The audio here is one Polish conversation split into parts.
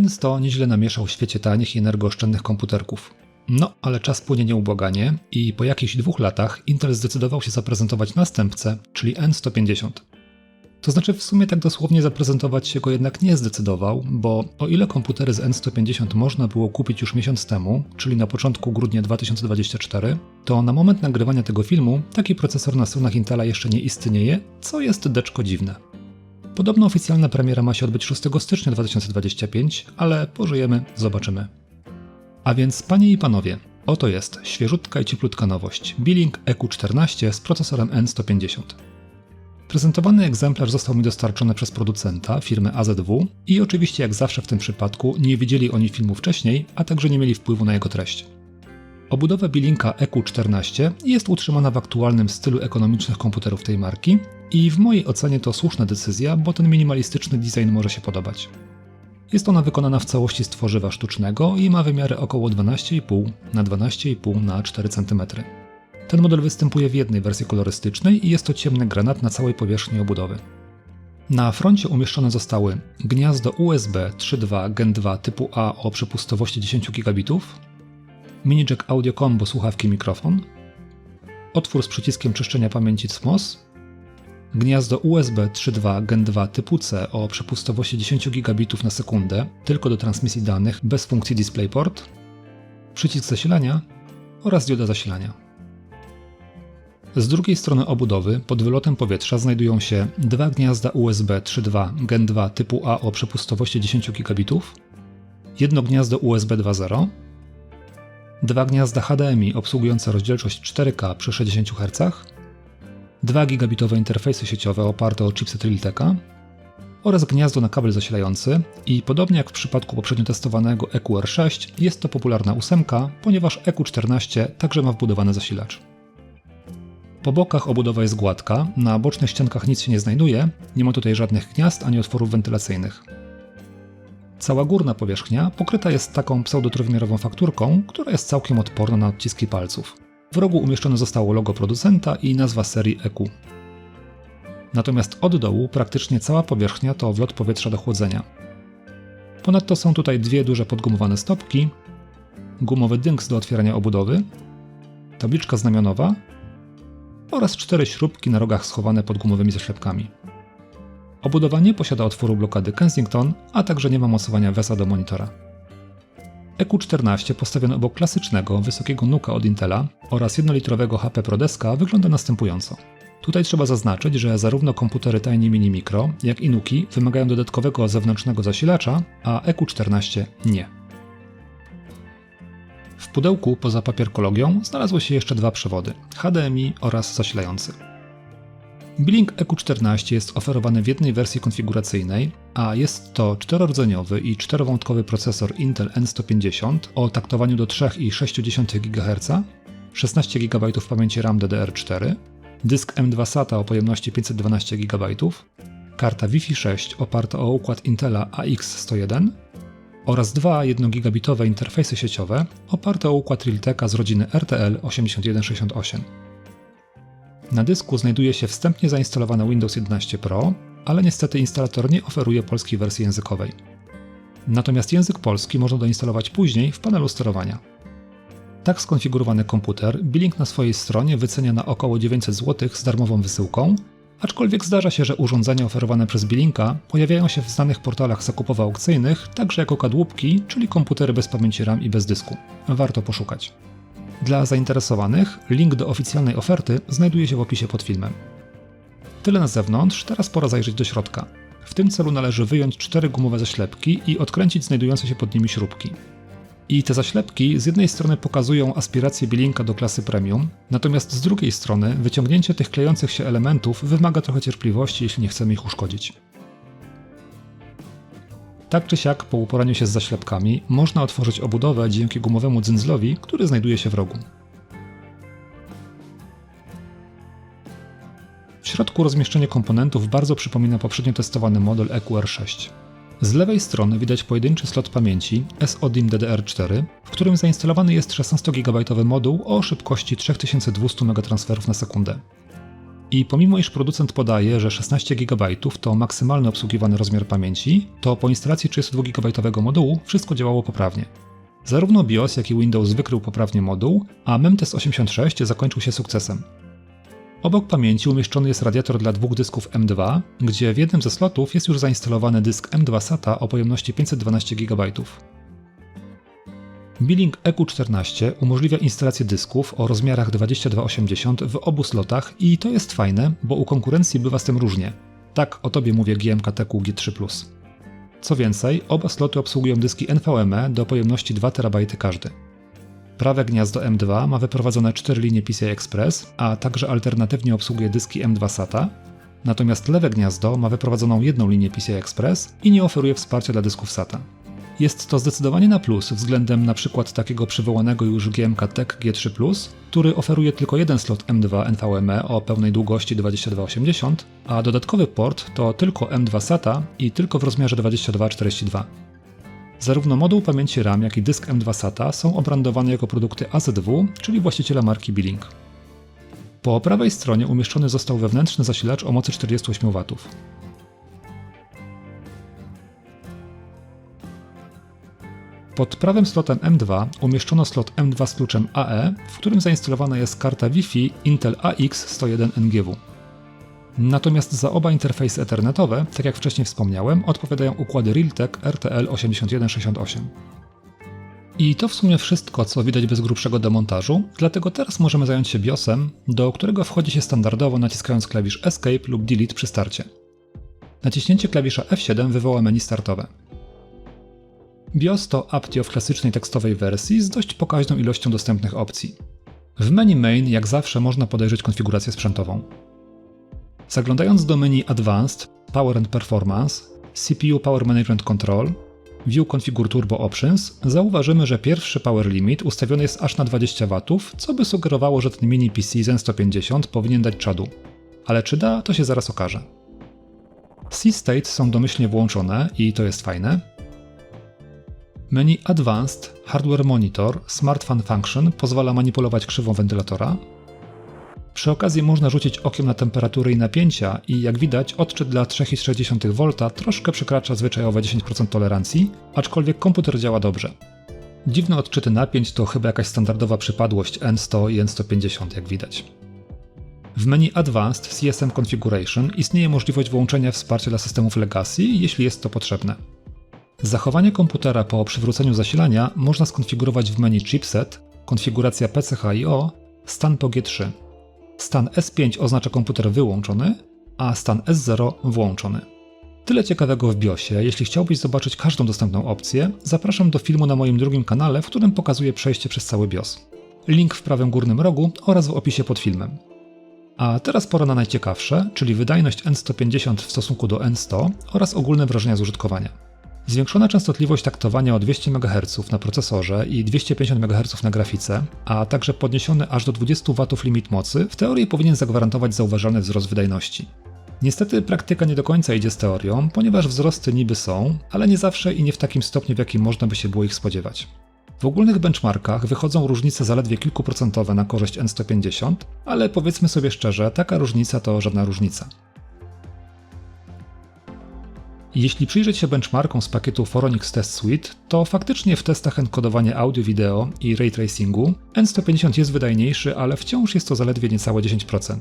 N100 nieźle namieszał w świecie tanich i energooszczędnych komputerków. No, ale czas płynie nieubłaganie i po jakichś dwóch latach Intel zdecydował się zaprezentować następcę, czyli N150. To znaczy w sumie tak dosłownie zaprezentować się go jednak nie zdecydował, bo o ile komputery z N150 można było kupić już miesiąc temu, czyli na początku grudnia 2024, to na moment nagrywania tego filmu taki procesor na stronach Intela jeszcze nie istnieje, co jest deczko dziwne. Podobno oficjalna premiera ma się odbyć 6 stycznia 2025, ale pożyjemy, zobaczymy. A więc, panie i panowie, oto jest świeżutka i cieplutka nowość Billing EQ14 z procesorem N150. Prezentowany egzemplarz został mi dostarczony przez producenta, firmę AZW i oczywiście jak zawsze w tym przypadku nie widzieli oni filmu wcześniej, a także nie mieli wpływu na jego treść. Obudowa Bilinka EQ14 jest utrzymana w aktualnym stylu ekonomicznych komputerów tej marki i w mojej ocenie to słuszna decyzja, bo ten minimalistyczny design może się podobać. Jest ona wykonana w całości z tworzywa sztucznego i ma wymiary około 12,5 na 12,5 na 4 cm. Ten model występuje w jednej wersji kolorystycznej i jest to ciemny granat na całej powierzchni obudowy. Na froncie umieszczone zostały gniazdo USB 3.2 Gen 2 typu A o przepustowości 10 gigabitów, mini jack audio combo słuchawki mikrofon, otwór z przyciskiem czyszczenia pamięci CMOS, gniazdo USB 3.2 Gen 2 typu C o przepustowości 10 gigabitów na sekundę, tylko do transmisji danych bez funkcji DisplayPort, przycisk zasilania oraz dioda zasilania. Z drugiej strony obudowy, pod wylotem powietrza, znajdują się dwa gniazda USB 3.2 Gen 2 typu A o przepustowości 10 gigabitów, jedno gniazdo USB 2.0, dwa gniazda HDMI obsługujące rozdzielczość 4K przy 60 Hz, dwa gigabitowe interfejsy sieciowe oparte o chipset Realteka oraz gniazdo na kabel zasilający i podobnie jak w przypadku poprzednio testowanego EQR6 jest to popularna ósemka, ponieważ EQ14 także ma wbudowany zasilacz. Po bokach obudowa jest gładka, na bocznych ściankach nic się nie znajduje, nie ma tutaj żadnych gniazd ani otworów wentylacyjnych. Cała górna powierzchnia pokryta jest taką pseudotrójwymiarową fakturką, która jest całkiem odporna na odciski palców. W rogu umieszczone zostało logo producenta i nazwa serii EQ. Natomiast od dołu praktycznie cała powierzchnia to wlot powietrza do chłodzenia. Ponadto są tutaj dwie duże podgumowane stopki, gumowy dynks do otwierania obudowy, tabliczka znamionowa oraz cztery śrubki na rogach schowane pod gumowymi zaślepkami. Obudowa nie posiada otworu blokady Kensington, a także nie ma mocowania WESA do monitora. EQ14 postawiony obok klasycznego, wysokiego nuka od Intela oraz jednolitrowego HP Prodeska wygląda następująco. Tutaj trzeba zaznaczyć, że zarówno komputery Tiny Mini Micro, jak i Nuki wymagają dodatkowego zewnętrznego zasilacza, a EQ14 nie. W pudełku poza papierkologią znalazły się jeszcze dwa przewody HDMI oraz zasilający. Billing EQ14 jest oferowany w jednej wersji konfiguracyjnej, a jest to czterordzeniowy i czterowątkowy procesor Intel N150 o taktowaniu do 3,6 GHz, 16 GB pamięci RAM DDR4, dysk M2 SATA o pojemności 512 GB, karta Wi-Fi 6 oparta o układ Intela AX101 oraz dwa 1-gigabitowe interfejsy sieciowe oparte o układ Realteka z rodziny RTL 8168. Na dysku znajduje się wstępnie zainstalowane Windows 11 Pro, ale niestety instalator nie oferuje polskiej wersji językowej. Natomiast język polski można doinstalować później w panelu sterowania. Tak skonfigurowany komputer Billing na swojej stronie wycenia na około 900 zł z darmową wysyłką, Aczkolwiek zdarza się, że urządzenia oferowane przez Bilinka pojawiają się w znanych portalach zakupowo-aukcyjnych także jako kadłubki, czyli komputery bez pamięci RAM i bez dysku. Warto poszukać. Dla zainteresowanych link do oficjalnej oferty znajduje się w opisie pod filmem. Tyle na zewnątrz, teraz pora zajrzeć do środka. W tym celu należy wyjąć cztery gumowe zaślepki i odkręcić znajdujące się pod nimi śrubki. I te zaślepki z jednej strony pokazują aspirację bilinka do klasy premium, natomiast z drugiej strony wyciągnięcie tych klejących się elementów wymaga trochę cierpliwości, jeśli nie chcemy ich uszkodzić. Tak czy siak, po uporaniu się z zaślepkami, można otworzyć obudowę dzięki gumowemu dzyndzlowi, który znajduje się w rogu. W środku rozmieszczenie komponentów bardzo przypomina poprzednio testowany model EQR6. Z lewej strony widać pojedynczy slot pamięci SODIMM DDR4, w którym zainstalowany jest 16 GB moduł o szybkości 3200 MT na sekundę. I pomimo iż producent podaje, że 16 GB to maksymalny obsługiwany rozmiar pamięci, to po instalacji 32 GB modułu wszystko działało poprawnie. Zarówno BIOS, jak i Windows wykrył poprawnie moduł, a Memtest 86 zakończył się sukcesem. Obok pamięci umieszczony jest radiator dla dwóch dysków M2, gdzie w jednym ze slotów jest już zainstalowany dysk M2 SATA o pojemności 512 GB. Billing EQ14 umożliwia instalację dysków o rozmiarach 2280 w obu slotach i to jest fajne, bo u konkurencji bywa z tym różnie. Tak o tobie mówię GMKTQ G3+. Co więcej, oba sloty obsługują dyski NVMe do pojemności 2 TB każdy. Prawe gniazdo M2 ma wyprowadzone 4 linie PCI Express, a także alternatywnie obsługuje dyski M2 SATA, natomiast lewe gniazdo ma wyprowadzoną jedną linię PCI Express i nie oferuje wsparcia dla dysków SATA. Jest to zdecydowanie na plus względem np. takiego przywołanego już GMK Tech G3+, który oferuje tylko jeden slot M2 NVMe o pełnej długości 2280, a dodatkowy port to tylko M2 SATA i tylko w rozmiarze 2242. Zarówno moduł pamięci RAM, jak i dysk M2 SATA są obrandowane jako produkty AZW, czyli właściciela marki Billing. Po prawej stronie umieszczony został wewnętrzny zasilacz o mocy 48 W. Pod prawym slotem M2 umieszczono slot M2 z kluczem AE, w którym zainstalowana jest karta Wi-Fi Intel AX101NGW. Natomiast za oba interfejsy ethernetowe, tak jak wcześniej wspomniałem, odpowiadają układy Realtek RTL8168. I to w sumie wszystko, co widać bez grubszego demontażu, dlatego teraz możemy zająć się BIOSem, do którego wchodzi się standardowo naciskając klawisz Escape lub Delete przy starcie. Naciśnięcie klawisza F7 wywoła menu startowe. BIOS to Aptio w klasycznej tekstowej wersji z dość pokaźną ilością dostępnych opcji. W menu Main jak zawsze można podejrzeć konfigurację sprzętową. Zaglądając do menu Advanced, Power and Performance, CPU Power Management Control, View Configure Turbo Options, zauważymy, że pierwszy power limit ustawiony jest aż na 20 W, co by sugerowało, że ten mini PC Zen 150 powinien dać czadu. Ale czy da, to się zaraz okaże. C-State są domyślnie włączone i to jest fajne, Menu Advanced Hardware Monitor Smart Fan Function pozwala manipulować krzywą wentylatora. Przy okazji można rzucić okiem na temperatury i napięcia i jak widać odczyt dla 3,6 V troszkę przekracza zwyczajowe 10% tolerancji, aczkolwiek komputer działa dobrze. Dziwne odczyty napięć to chyba jakaś standardowa przypadłość N100 i N150 jak widać. W menu Advanced CSM Configuration istnieje możliwość włączenia wsparcia dla systemów Legacy, jeśli jest to potrzebne. Zachowanie komputera po przywróceniu zasilania można skonfigurować w menu Chipset, konfiguracja PCHIO, stan po G3. Stan S5 oznacza komputer wyłączony, a stan S0 włączony. Tyle ciekawego w BIOSie. Jeśli chciałbyś zobaczyć każdą dostępną opcję, zapraszam do filmu na moim drugim kanale, w którym pokazuję przejście przez cały BIOS. Link w prawym górnym rogu oraz w opisie pod filmem. A teraz pora na najciekawsze, czyli wydajność N150 w stosunku do N100 oraz ogólne wrażenia z użytkowania. Zwiększona częstotliwość taktowania o 200 MHz na procesorze i 250 MHz na grafice, a także podniesiony aż do 20 W limit mocy w teorii powinien zagwarantować zauważalny wzrost wydajności. Niestety praktyka nie do końca idzie z teorią, ponieważ wzrosty niby są, ale nie zawsze i nie w takim stopniu, w jakim można by się było ich spodziewać. W ogólnych benchmarkach wychodzą różnice zaledwie kilkuprocentowe na korzyść N150, ale powiedzmy sobie szczerze, taka różnica to żadna różnica. Jeśli przyjrzeć się benchmarkom z pakietu Phoronix Test Suite, to faktycznie w testach enkodowania audio-wideo i ray tracingu N150 jest wydajniejszy, ale wciąż jest to zaledwie niecałe 10%.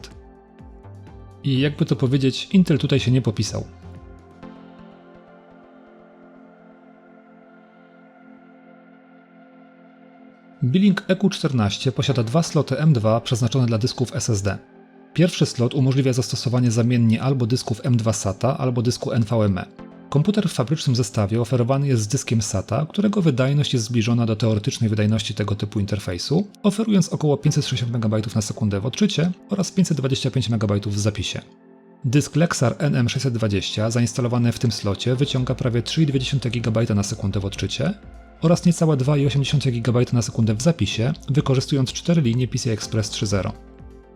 I jakby to powiedzieć, Intel tutaj się nie popisał. Billing EQ14 posiada dwa sloty M2 przeznaczone dla dysków SSD. Pierwszy slot umożliwia zastosowanie zamiennie albo dysków M2 SATA, albo dysku NVMe. Komputer w fabrycznym zestawie oferowany jest z dyskiem SATA, którego wydajność jest zbliżona do teoretycznej wydajności tego typu interfejsu, oferując około 560 MB na sekundę w odczycie oraz 525 MB w zapisie. Dysk Lexar NM620 zainstalowany w tym slocie wyciąga prawie 3,2 GB na sekundę w odczycie oraz niecałe 2,8 GB na sekundę w zapisie, wykorzystując 4 linie PCI Express 3.0.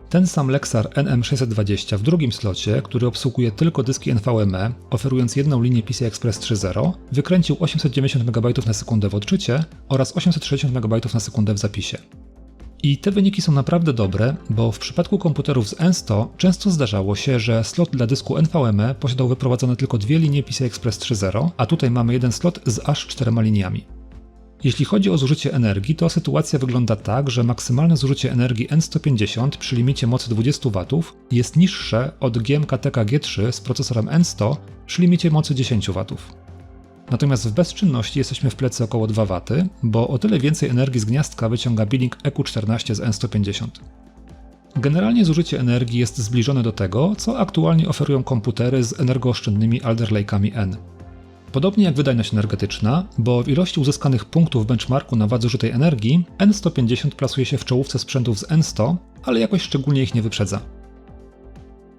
Ten sam Lexar NM620 w drugim slocie, który obsługuje tylko dyski NVMe, oferując jedną linię PCI Express 3.0, wykręcił 890 MB na sekundę w odczycie oraz 860 MB na sekundę w zapisie. I te wyniki są naprawdę dobre, bo w przypadku komputerów z N100 często zdarzało się, że slot dla dysku NVMe posiadał wyprowadzone tylko dwie linie PCI Express 3.0, a tutaj mamy jeden slot z aż czterema liniami. Jeśli chodzi o zużycie energii, to sytuacja wygląda tak, że maksymalne zużycie energii N150 przy limicie mocy 20 W jest niższe od GMK-TK G3 z procesorem N100 przy limicie mocy 10 W. Natomiast w bezczynności jesteśmy w plecy około 2 W, bo o tyle więcej energii z gniazdka wyciąga Billing EQ14 z N150. Generalnie zużycie energii jest zbliżone do tego, co aktualnie oferują komputery z energooszczędnymi Alder Lake'ami N. Podobnie jak wydajność energetyczna, bo w ilości uzyskanych punktów benchmarku na wadze zużytej energii N150 plasuje się w czołówce sprzętów z N100, ale jakoś szczególnie ich nie wyprzedza.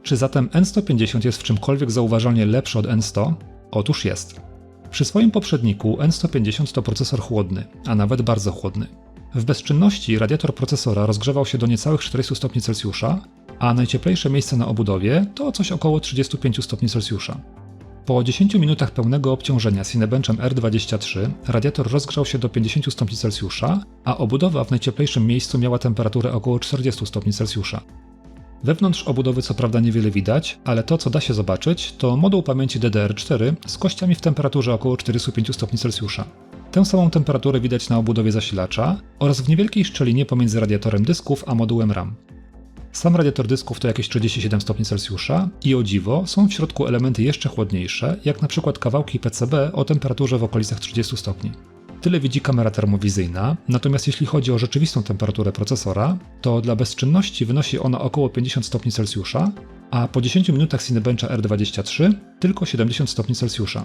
Czy zatem N150 jest w czymkolwiek zauważalnie lepszy od N100? Otóż jest. Przy swoim poprzedniku N150 to procesor chłodny, a nawet bardzo chłodny. W bezczynności radiator procesora rozgrzewał się do niecałych 40 stopni Celsjusza, a najcieplejsze miejsce na obudowie to coś około 35 stopni Celsjusza. Po 10 minutach pełnego obciążenia Cinebenchem R23 radiator rozgrzał się do 50 stopni Celsjusza, a obudowa w najcieplejszym miejscu miała temperaturę około 40 stopni Celsjusza. Wewnątrz obudowy co prawda niewiele widać, ale to co da się zobaczyć to moduł pamięci DDR4 z kościami w temperaturze około 45 stopni Celsjusza. Tę samą temperaturę widać na obudowie zasilacza oraz w niewielkiej szczelinie pomiędzy radiatorem dysków a modułem RAM. Sam radiator dysków to jakieś 37 stopni Celsjusza i o dziwo są w środku elementy jeszcze chłodniejsze, jak na przykład kawałki PCB o temperaturze w okolicach 30 stopni. Tyle widzi kamera termowizyjna, natomiast jeśli chodzi o rzeczywistą temperaturę procesora, to dla bezczynności wynosi ona około 50 stopni Celsjusza, a po 10 minutach Cinebencha R23 tylko 70 stopni Celsjusza.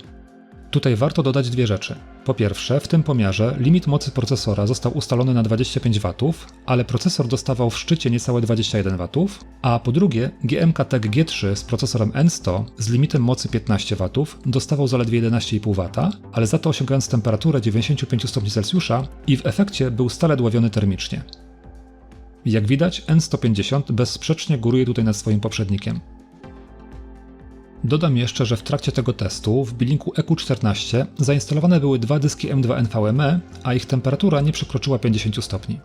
Tutaj warto dodać dwie rzeczy. Po pierwsze, w tym pomiarze limit mocy procesora został ustalony na 25 W, ale procesor dostawał w szczycie niecałe 21 W, a po drugie, GMK-TEC G3 z procesorem N100 z limitem mocy 15 W dostawał zaledwie 11,5 W, ale za to osiągając temperaturę 95 stopni Celsjusza i w efekcie był stale dławiony termicznie. Jak widać, N150 bezsprzecznie góruje tutaj nad swoim poprzednikiem. Dodam jeszcze, że w trakcie tego testu w bilinku EQ14 zainstalowane były dwa dyski M2 NVMe, a ich temperatura nie przekroczyła 50 stopni.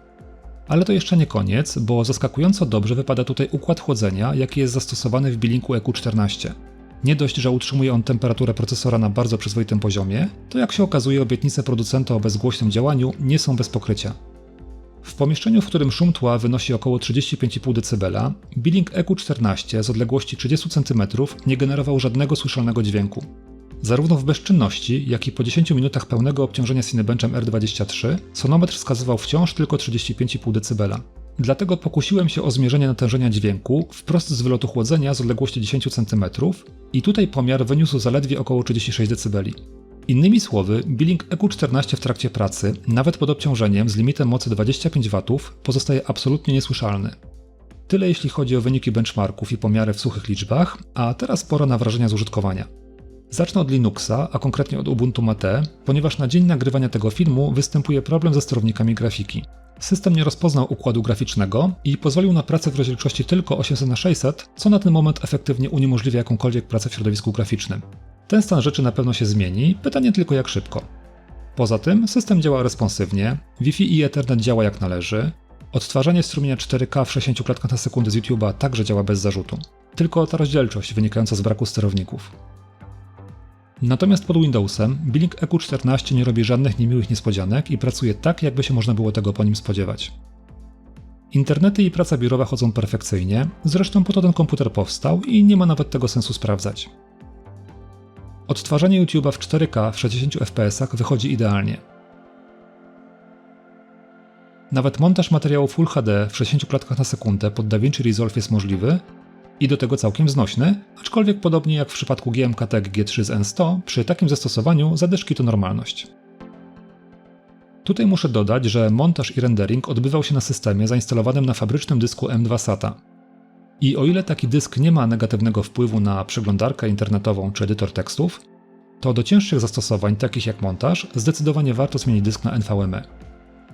Ale to jeszcze nie koniec, bo zaskakująco dobrze wypada tutaj układ chłodzenia, jaki jest zastosowany w bilinku EQ14. Nie dość, że utrzymuje on temperaturę procesora na bardzo przyzwoitym poziomie, to jak się okazuje obietnice producenta o bezgłośnym działaniu nie są bez pokrycia. W pomieszczeniu, w którym szum tła wynosi około 35,5 dB, billing EQ14 z odległości 30 cm nie generował żadnego słyszalnego dźwięku. Zarówno w bezczynności, jak i po 10 minutach pełnego obciążenia Cinebenchem R23 sonometr wskazywał wciąż tylko 35,5 dB. Dlatego pokusiłem się o zmierzenie natężenia dźwięku wprost z wylotu chłodzenia z odległości 10 cm i tutaj pomiar wyniósł zaledwie około 36 dB. Innymi słowy, billing EQ14 w trakcie pracy, nawet pod obciążeniem z limitem mocy 25 W, pozostaje absolutnie niesłyszalny. Tyle jeśli chodzi o wyniki benchmarków i pomiary w suchych liczbach, a teraz pora na wrażenia z użytkowania. Zacznę od Linuxa, a konkretnie od Ubuntu Mate, ponieważ na dzień nagrywania tego filmu występuje problem ze sterownikami grafiki. System nie rozpoznał układu graficznego i pozwolił na pracę w rozdzielczości tylko 800 x 600 co na ten moment efektywnie uniemożliwia jakąkolwiek pracę w środowisku graficznym. Ten stan rzeczy na pewno się zmieni, pytanie tylko jak szybko. Poza tym system działa responsywnie, Wi-Fi i Ethernet działa jak należy, odtwarzanie strumienia 4K w 60 klatkach na sekundę z YouTube'a także działa bez zarzutu. Tylko ta rozdzielczość wynikająca z braku sterowników. Natomiast pod Windowsem Billing EQ14 nie robi żadnych niemiłych niespodzianek i pracuje tak, jakby się można było tego po nim spodziewać. Internety i praca biurowa chodzą perfekcyjnie, zresztą po to ten komputer powstał i nie ma nawet tego sensu sprawdzać. Odtwarzanie YouTube'a w 4K w 60 fps wychodzi idealnie. Nawet montaż materiału Full HD w 60 klatkach na sekundę pod DaVinci Resolve jest możliwy i do tego całkiem znośny, aczkolwiek podobnie jak w przypadku GMK-TEC G3 z N100, przy takim zastosowaniu zadyszki to normalność. Tutaj muszę dodać, że montaż i rendering odbywał się na systemie zainstalowanym na fabrycznym dysku M2 SATA. I o ile taki dysk nie ma negatywnego wpływu na przeglądarkę internetową czy edytor tekstów, to do cięższych zastosowań, takich jak montaż, zdecydowanie warto zmienić dysk na NVMe.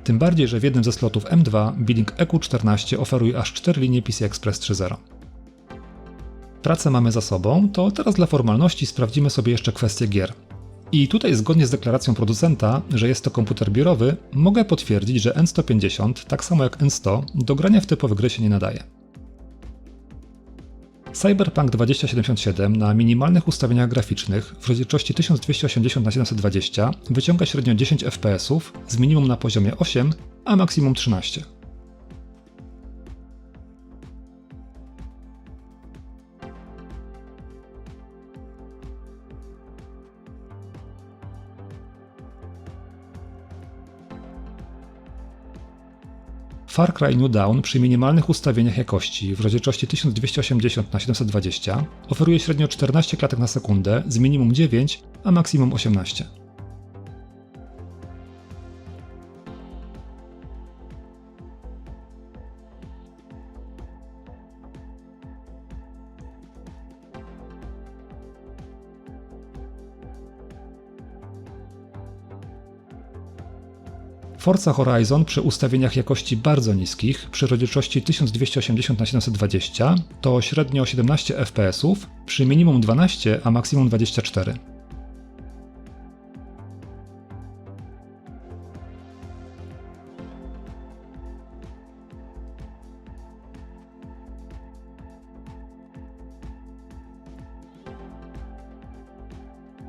Tym bardziej, że w jednym ze slotów M2 Billing EQ14 oferuje aż 4 linie PCI Express 3.0. Pracę mamy za sobą, to teraz dla formalności sprawdzimy sobie jeszcze kwestię gier. I tutaj zgodnie z deklaracją producenta, że jest to komputer biurowy, mogę potwierdzić, że N150, tak samo jak N100, do grania w typowe gry się nie nadaje. Cyberpunk 2077 na minimalnych ustawieniach graficznych w rozdzielczości 1280x720 wyciąga średnio 10 fps z minimum na poziomie 8, a maksimum 13. Far Cry New Dawn przy minimalnych ustawieniach jakości w rozdzielczości 1280x720 oferuje średnio 14 klatek na sekundę z minimum 9, a maksimum 18. Forza Horizon przy ustawieniach jakości bardzo niskich, przy rozdzielczości 1280x720 to średnio 17 fps, przy minimum 12, a maksimum 24.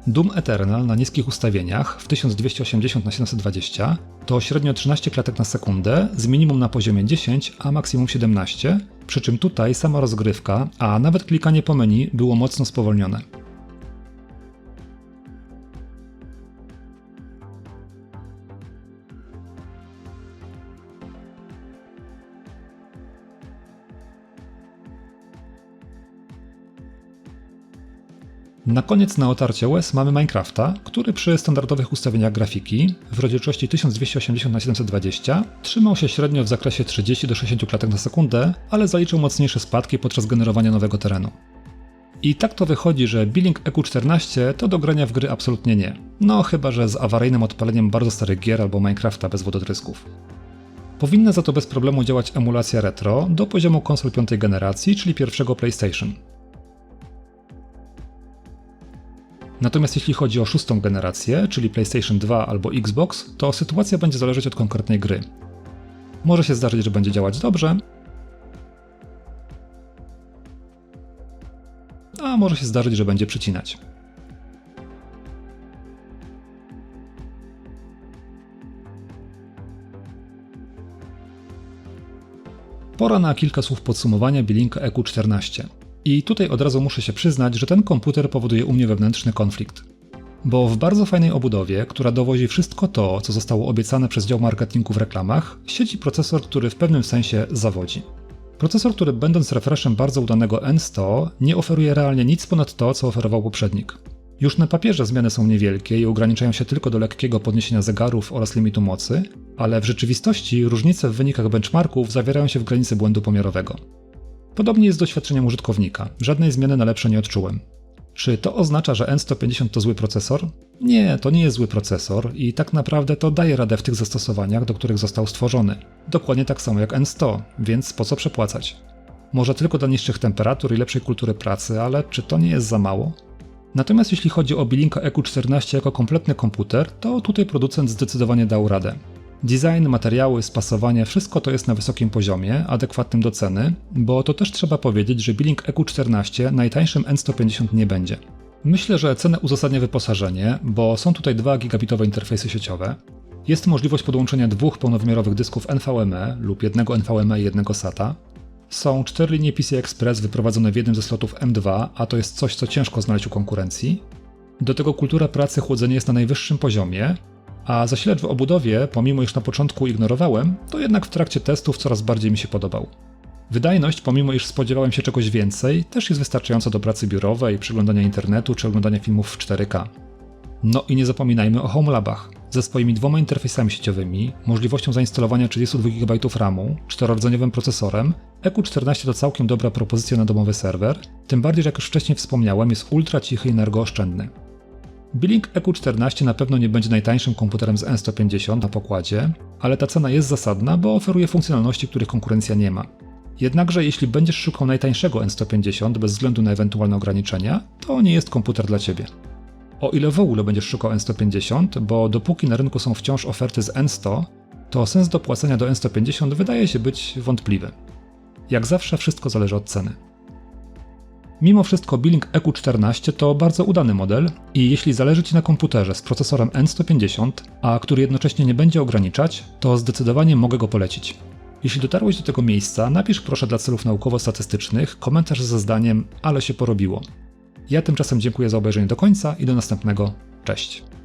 Doom Eternal na niskich ustawieniach w 1280x720 to średnio 13 klatek na sekundę z minimum na poziomie 10, a maksimum 17, przy czym tutaj sama rozgrywka, a nawet klikanie po menu było mocno spowolnione. Na koniec na otarcie łez mamy Minecrafta, który przy standardowych ustawieniach grafiki w rozdzielczości 1280x720 trzymał się średnio w zakresie 30 do 60 klatek na sekundę, ale zaliczył mocniejsze spadki podczas generowania nowego terenu. I tak to wychodzi, że Billing EQ14 to do grania w gry absolutnie nie. No chyba, że z awaryjnym odpaleniem bardzo starych gier albo Minecrafta bez wodotrysków. Powinna za to bez problemu działać emulacja retro do poziomu konsol piątej generacji, czyli pierwszego PlayStation. Natomiast jeśli chodzi o szóstą generację, czyli PlayStation 2 albo Xbox, to sytuacja będzie zależeć od konkretnej gry. Może się zdarzyć, że będzie działać dobrze, a może się zdarzyć, że będzie przycinać. Pora na kilka słów podsumowania Bilinka EQ14. I tutaj od razu muszę się przyznać, że ten komputer powoduje u mnie wewnętrzny konflikt. Bo w bardzo fajnej obudowie, która dowozi wszystko to, co zostało obiecane przez dział marketingu w reklamach, siedzi procesor, który w pewnym sensie zawodzi. Procesor, który będąc refreshem bardzo udanego N100, nie oferuje realnie nic ponad to, co oferował poprzednik. Już na papierze zmiany są niewielkie i ograniczają się tylko do lekkiego podniesienia zegarów oraz limitu mocy, ale w rzeczywistości różnice w wynikach benchmarków zawierają się w granicy błędu pomiarowego. Podobnie jest z doświadczeniem użytkownika. Żadnej zmiany na lepsze nie odczułem. Czy to oznacza, że N150 to zły procesor? Nie, to nie jest zły procesor i tak naprawdę to daje radę w tych zastosowaniach, do których został stworzony. Dokładnie tak samo jak N100, więc po co przepłacać? Może tylko dla niższych temperatur i lepszej kultury pracy, ale czy to nie jest za mało? Natomiast jeśli chodzi o Bilinka EQ14 jako kompletny komputer, to tutaj producent zdecydowanie dał radę. Design, materiały, spasowanie, wszystko to jest na wysokim poziomie, adekwatnym do ceny, bo to też trzeba powiedzieć, że Billing EQ14 najtańszym N150 nie będzie. Myślę, że cenę uzasadnia wyposażenie, bo są tutaj dwa gigabitowe interfejsy sieciowe. Jest możliwość podłączenia dwóch pełnowymiarowych dysków NVMe lub jednego NVMe i jednego SATA. Są cztery linie PCI Express wyprowadzone w jednym ze slotów M2, a to jest coś, co ciężko znaleźć u konkurencji. Do tego kultura pracy chłodzenia jest na najwyższym poziomie, a zasilacz w obudowie, pomimo iż na początku ignorowałem, to jednak w trakcie testów coraz bardziej mi się podobał. Wydajność, pomimo iż spodziewałem się czegoś więcej, też jest wystarczająca do pracy biurowej, przeglądania internetu czy oglądania filmów w 4K. No i nie zapominajmy o HomeLabach. Ze swoimi dwoma interfejsami sieciowymi, możliwością zainstalowania 32 GB RAMu, czterordzeniowym procesorem, EQ14 to całkiem dobra propozycja na domowy serwer, tym bardziej, że jak już wcześniej wspomniałem, jest ultra cichy i energooszczędny. Billing EQ14 na pewno nie będzie najtańszym komputerem z N150 na pokładzie, ale ta cena jest zasadna, bo oferuje funkcjonalności, których konkurencja nie ma. Jednakże jeśli będziesz szukał najtańszego N150 bez względu na ewentualne ograniczenia, to nie jest komputer dla Ciebie. O ile w ogóle będziesz szukał N150, bo dopóki na rynku są wciąż oferty z N100, to sens dopłacenia do N150 wydaje się być wątpliwy. Jak zawsze wszystko zależy od ceny. Mimo wszystko Billing EQ14 to bardzo udany model i jeśli zależy Ci na komputerze z procesorem N150, a który jednocześnie nie będzie ograniczać, to zdecydowanie mogę go polecić. Jeśli dotarłeś do tego miejsca, napisz proszę dla celów naukowo-statystycznych komentarz ze zdaniem ale się porobiło. Ja tymczasem dziękuję za obejrzenie do końca i do następnego. Cześć.